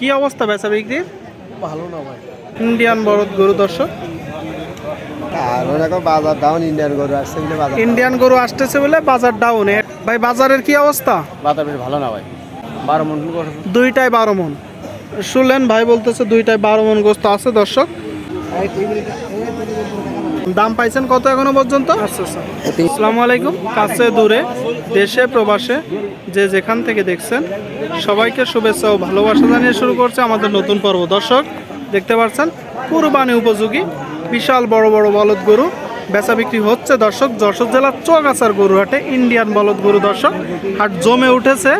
কি অবস্থা বেচা বিক্রির ভালো না ভাই। ইন্ডিয়ান বরদ গরু দর্শক? আর ওরকম বাজার ডাউন ইন্ডিয়ান গরু আসছে বলে বাজার ইন্ডিয়ান গরু আসতেছে বলে বাজার ডাউন ভাই বাজারের কি অবস্থা? বাজার বেশ ভালো না ভাই। বারো মন করে দুইটায় বারো মন। শুনলেন ভাই বলতেছে দুইটায় বারো মন গোস্ত আছে দর্শক। দাম পাইছেন কত এখনও পর্যন্ত? আসসালামু আলাইকুম, কাছে দূরে, দেশে, প্রবাসে, যে যেখান থেকে দেখছেন, সবাইকে শুভেচ্ছা ও ভালোবাসা জানিয়ে শুরু করছে আমাদের নতুন পর্ব। দর্শক, দেখতে পাচ্ছেন, কুরবানি উপযোগী, বিশাল বড় বড় বলদ গরু, বেচা বিক্রি হচ্ছে। দর্শক, যশোর জেলার চোয়াগাছার গরু হাটে ইন্ডিয়ান বলদ গরু দর্শক, হাট জমে উঠেছে।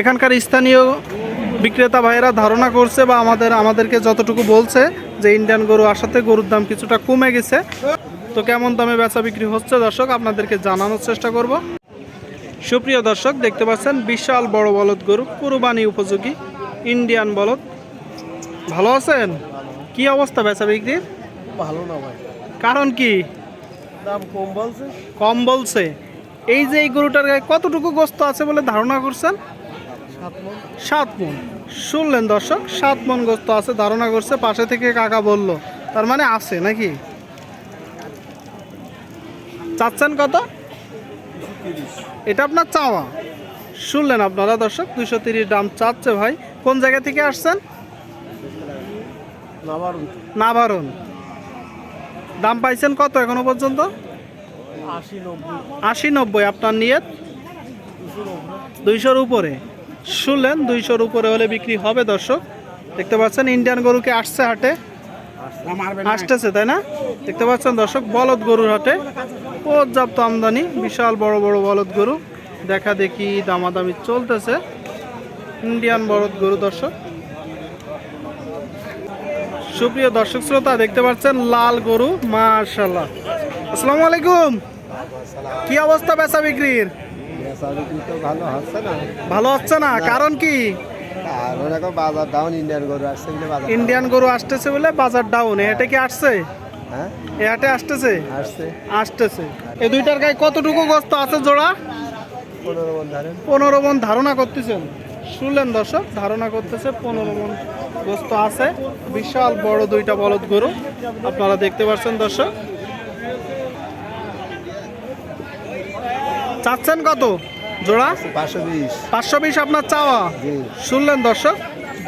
এখানকার স্থানীয় বিক্রেতা ভাইয়েরা ধারণা করছে বা আমাদের, আমাদেরকে যতটুকু বলছে যে ইন্ডিয়ান গরু আসাতে গরুর দাম কিছুটা কমে গেছে। তো কেমন দামে বেচা বিক্রি হচ্ছে দর্শক? আপনাদেরকে জানানোর চেষ্টা করব। সুপ্রিয় দর্শক দেখতে পাচ্ছেন বিশাল বড় বলদ গরু কুরবানি উপযোগী ইন্ডিয়ান বলদ। ভালো আছেন? কি অবস্থা বেচা বিক্রির ভালো না ভাই। কারণ কি? দাম কম বলছে। কম বলছে। এই যে এই গরুটার গায়ে কতটুকু গোস্ত আছে বলে ধারণা করছেন? সাত মন। শুনলেন দর্শক সাত মন গোস্ত আছে ধারণা করছে পাশে থেকে কাকা বলল। তার মানে আছে নাকি? চাচ্ছেন কত? এটা আপনার চাওয়া। শুনলেন আপনারা দর্শক দুইশো তিরিশ দাম চাচ্ছে ভাই। কোন জায়গা থেকে আসছেন? না বারো দাম পাইছেন কত এখনও পর্যন্ত? আশি নব্বই। আপনার নিয়ত? দুইশোর উপরে। শুনলেন, দুইশোর উপরে হলে বিক্রি হবে দর্শক। দেখতে পাচ্ছেন, ইন্ডিয়ান গরুকে আসছে হাটে। আসতেছে, তাই না? দেখতে পাচ্ছেন দর্শক, বলদ গরুর হাটে। পর্যাপ্ত আমদানি, বিশাল বড় বড় বলদ গরু। দেখা দেখি দামাদামি চলতেছে। ইন্ডিয়ান বলদ গরু দর্শক। সুপ্রিয় দর্শক শ্রোতা, দেখতে পাচ্ছেন লাল গরু মার্শাল্লাহ আসসালামু আলাইকুম। কি অবস্থা বেচা বিক্রির? তো ভালো হচ্ছে না? ভালো হচ্ছে না কারণ কি? বাজার ডাউন ইন্ডিয়ান গরু আসছে বলে বাজার ইন্ডিয়ান গরু আসতেছে বলে বাজার ডাউন এটা কি আসছে? হ্যাঁ। এ হাটে আসতেছে? আসছে। আসতেছে। এই দুইটার গায়ে কতটুকু গোস্ত আছে জোড়া? মন পনেরো মন ধারণা করতেছেন। শুনলেন দর্শক ধারণা করতেছে পনেরো মন গোস্ত আছে। বিশাল বড় দুইটা বলদ গরু। আপনারা দেখতে পাচ্ছেন দর্শক। চাচ্ছেন কত? জোড়া? পাঁচশো বিশ। পাঁচশো বিশ আপনার চাওয়া? শুনলেন দর্শক?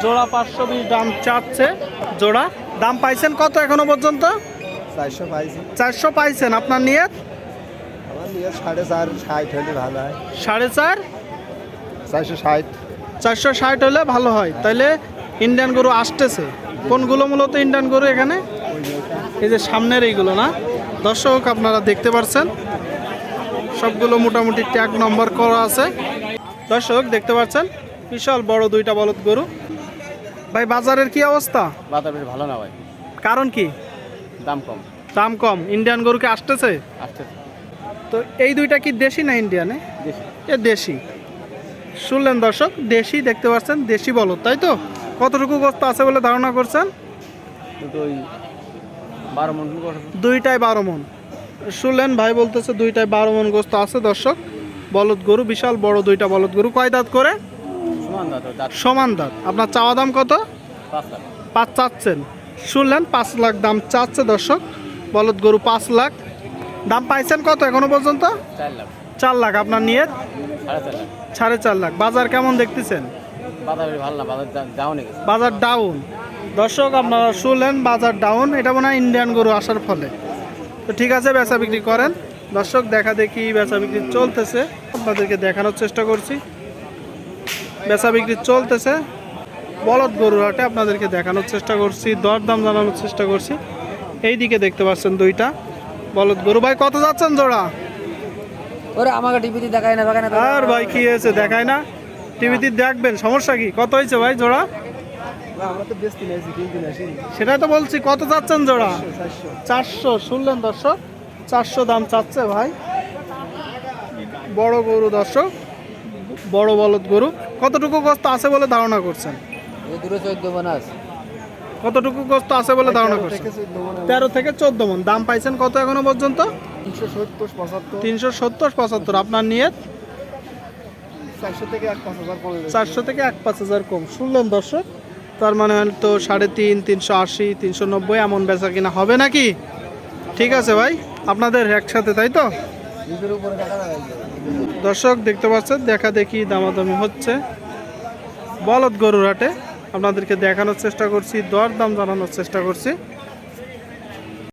জোড়া পাঁচশো বিশ দাম চাচ্ছে। জোড়া? দাম পাইছেন কত এখনও পর্যন্ত? চারশো পাইছি। চারশো পাইছেন। আপনার নিয়ে সাড়ে চার ষাট হলে ভালো হয়। সাড়ে চার? চারশো ষাট। চারশো ষাট হলে ভালো হয়। তাহলে ইন্ডিয়ান গরু আসতেছে। কোনগুলো মূলত ইন্ডিয়ান গরু এখানে। এই যে সামনের এইগুলো না? দর্শক আপনারা দেখতে পাচ্ছেন সবগুলো মোটামুটি ট্যাগ নম্বর করা আছে। দর্শক দেখতে পাচ্ছেন? বিশাল বড় দুইটা বলদ গরু। ভাই বাজারের কি অবস্থা? বাজার বেশ ভালো না ভাই। কারণ কি? দাম কম। দাম কম। ইন্ডিয়ান গরুকে আসতেছে? আসছে তো এই দুইটা কি দেশি না ইন্ডিয়ানে? এ দেশি। শুনলেন দর্শক দেশি দেখতে পাচ্ছেন? দেশি বলদ তাই তো? কতটুকু গোস্ত আছে বলে ধারণা করছেন? ওই বারো মন। শুনলেন ভাই বলতেছে দুইটায় বারো মন গোস্ত আছে দর্শক। বলদ গরু বিশাল বড় দুইটা বলদ গরু। কয় দাঁত করে? সমান দাঁত আপনার চাওয়া দাম কত? পাঁচ চাচ্ছেন। শুনলেন পাঁচ লাখ দাম চাচ্ছে দর্শক। বলদ গরু পাঁচ লাখ। দাম পাইছেন কত এখনও পর্যন্ত? চার লাখ। আপনার নিয়ে সাড়ে চার লাখ। বাজার কেমন দেখতেছেন? বাজার ডাউন দর্শক আপনারা শুনলেন বাজার ডাউন এটা মনে হয় ইন্ডিয়ান গরু আসার ফলে। তো ঠিক আছে বেচা বিক্রি করেন। দর্শক দেখা দেখি বেচা বিক্রি চলতেছে। আপনাদেরকে দেখানোর চেষ্টা করছি। বেচা বিক্রি চলতেছে। বলদ গরুর হাটে আপনাদেরকে দেখানোর চেষ্টা করছি দরদাম জানানোর চেষ্টা করছি। এই দিকে দেখতে পাচ্ছেন দুইটা বলদ গরু। ভাই কত যাচ্ছেন জোড়া? ওরে আমাকে টিভিতে দেখায় না দেখায় না। আর ভাই কি হয়েছে? দেখায় না। টিভিতে দেখবেন সমস্যা কি? কত হয়েছে ভাই জোড়া? সেটাই তো বলছি কত চাচ্ছেন জোড়া? চারশো। শুনলেন দর্শক? চারশো দাম চাচ্ছে ভাই। বড় গরু দর্শক বড় বলদ গরু। কতটুকু গোস্ত আছে বলে ধারণা করছেন? কতটুকু গোস্ত আছে বলে ধারণা করছেন? তেরো থেকে চোদ্দ মন। দাম পাইছেন কত এখনও পর্যন্ত? তিনশো সত্তর পঁচাত্তর। তিনশো সত্তর পঁচাত্তর। আপনার নিয়ে চারশো থেকে এক পাঁচ হাজার চারশো থেকে এক পাঁচ হাজার কম। শুনলেন দর্শক? তার মানে হয়তো সাড়ে তিন, তিনশো আশি, তিনশো নব্বই এমন বেচা কিনা হবে নাকি? ঠিক আছে ভাই, আপনাদের একসাথে, তাই তো? দর্শক, দেখতে পাচ্ছেন, দেখা দেখি দামাদামি হচ্ছে। বলদ গরুর হাটে আপনাদেরকে দেখানোর চেষ্টা করছি দর দাম জানানোর চেষ্টা করছি।